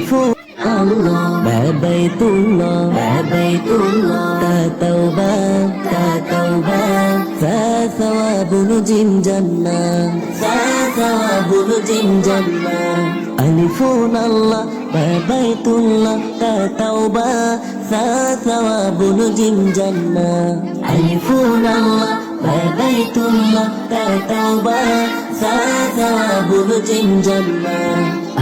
ফুল বাবাইতুল্লাহ বাবাইতুল্লাহ তা তাওবা তা তাওবা সা সওয়াবুল জিম জান্নাহ সা সওয়াবুল জিম জান্নাহ আলিফুন আল্লাহ বাবাইতুল্লাহ তা তাওবা সা সওয়াবুল জিম জান্নাহ আলিফুন আল্লাহ বাবাইতুল্লাহ তা তাওবা সা সওয়াবুল জিম জান্নাহ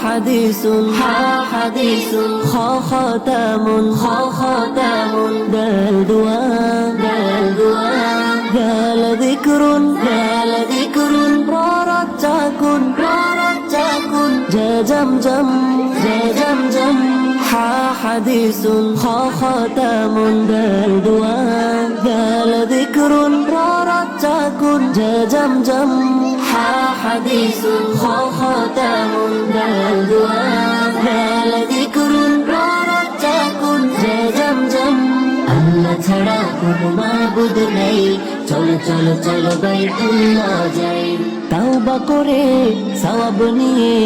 হা হাদিসুন হা হাদিসুন খ খতামুন খ খতামুন দাল দুয়া। দাল দুয়া গাল যিকরুন গাল যিকরুন প্ররচাকুন প্ররচাকুন জা জম জম জা জম জম। হা হাদিসুন খ খতামুন দাল দুয়া গাল যিকরুন প্ররচাকুন জা জম জম। হা হাদিসুন খ মাবুদ নেই। চলো চলো চলো বাইতুল্লাহ যাই তাওবা করে সওয়াব নিয়ে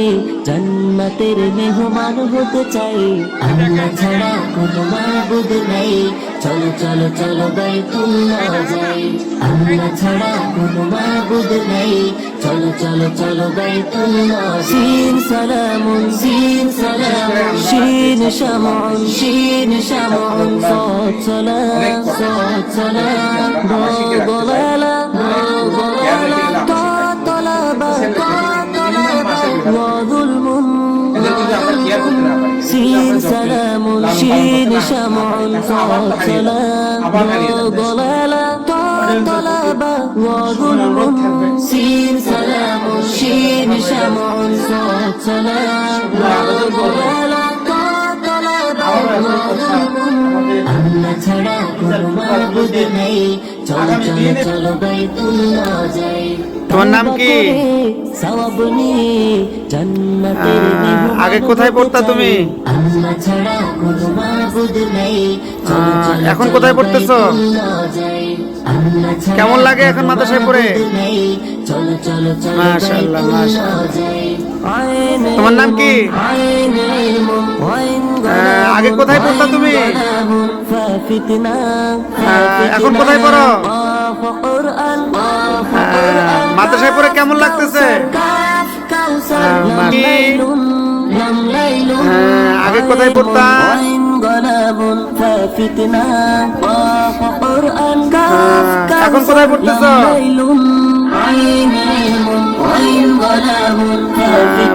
জান্নাতের মেহমান হতে চাই। আল্লাহ ছাড়া কোনো মাবুদ নেই। চলো চলো চলো বাইতুল্লাহ যাই আল্লাহ ছাড়া কোনো মাবুদ নেই। চলো চলো চলো বাইতুল্লাহ সিন সালামুন সিন সালামুন শিন শামুন শিন শামুন صوت سلام صوت سلام ضاد ضلالة ضاد ضلالة طاعة طلبة طاعة طلبة وظلم سين سلام شين شمع صوت سلام ضاد ضلالة طاعة طلبة وظلم سين سلام شين شمع صوت سلام ضاد ضلالة طاعة طلبة وظلم আল্লাহ ছাড়া কোনো মাবুদ নেই চলো চলো চলো বাইতুল্লাহ যাই তোমার নাম কি? সওয়াব নিয়ে জান্নাতের আহ, মেহমান আগে কোথায় পড়তা হতে তুমি? চাই। আল্লাহ ছাড়া কোনো মাবুদ নেই চলো আহ, চলো এখন চলো কোথায় পড়তেছো? বাইতুল্লাহ যাই। আল্লাহ ছাড়া কেমন লাগে এখন কোনো মাদ্রাসায় পড়ে? তোমার নাম কি? আগে কোথায় পড়তা তুমি? এখন কোথায় পড়ো? মাদ্রাসায় পড়ে কেমন লাগতেছে? আগে কোথায় পড়তা? এখন কোথায় পড়তেছ?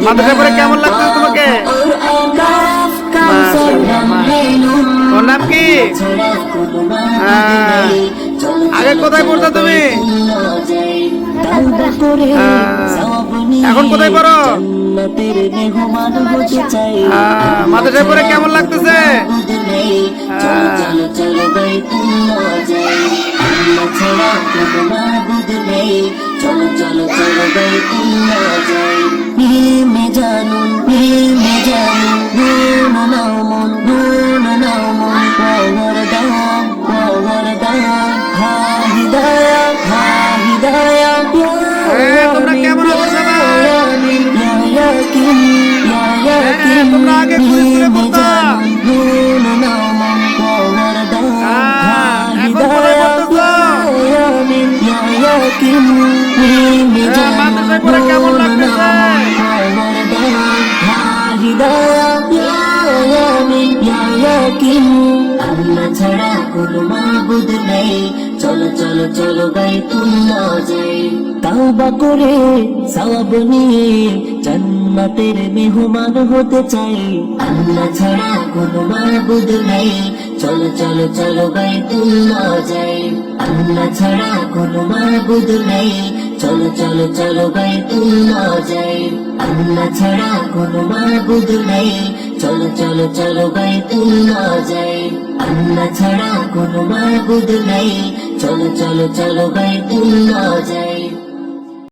মাদ্রাসায় পড়ে কেমন লাগতেছে তোমাকে? তোমার নাম কি? হ্যাঁ, আগে কোথায় পড়তা তুমি? হ্যাঁ, এখন কোথায় পড়ো? আহ, মাদ্রাসায় পড়ে কেমন লাগতেছে? কোনো মাবুদ নেই চলো চলো চলো বাইতুল্লাহ যাই মে জানুন মে জানুন পাওয়ার দাম পাওয়ার দাম হা হিদায়া হা হিদায়া সবাই? হ্যাঁ, তোমরা আগে চলো চলো চলো বাইতুল্লাহ যাই তাওবা করে সওয়াব নিয়ে জান্নাতের মেহমান হতে চাই আল্লাহ ছাড়া কোনো মাবুদ নেই। চলো চলো চলো, গাই বাইতুল্লাহ যাই। আল্লাহ ছাড়া কোনো মাবুদ নেই। চলো চলো চলো বাইতুল্লাহ যাই। আল্লাহ ছাড়া কোনো মাবুদ নাই। চলো চলো চলো বাইতুল্লাহ যাই। আল্লাহ ছাড়া কোনো মাবুদ নাই। চলো চলো চলো বাইতুল্লাহ যাই।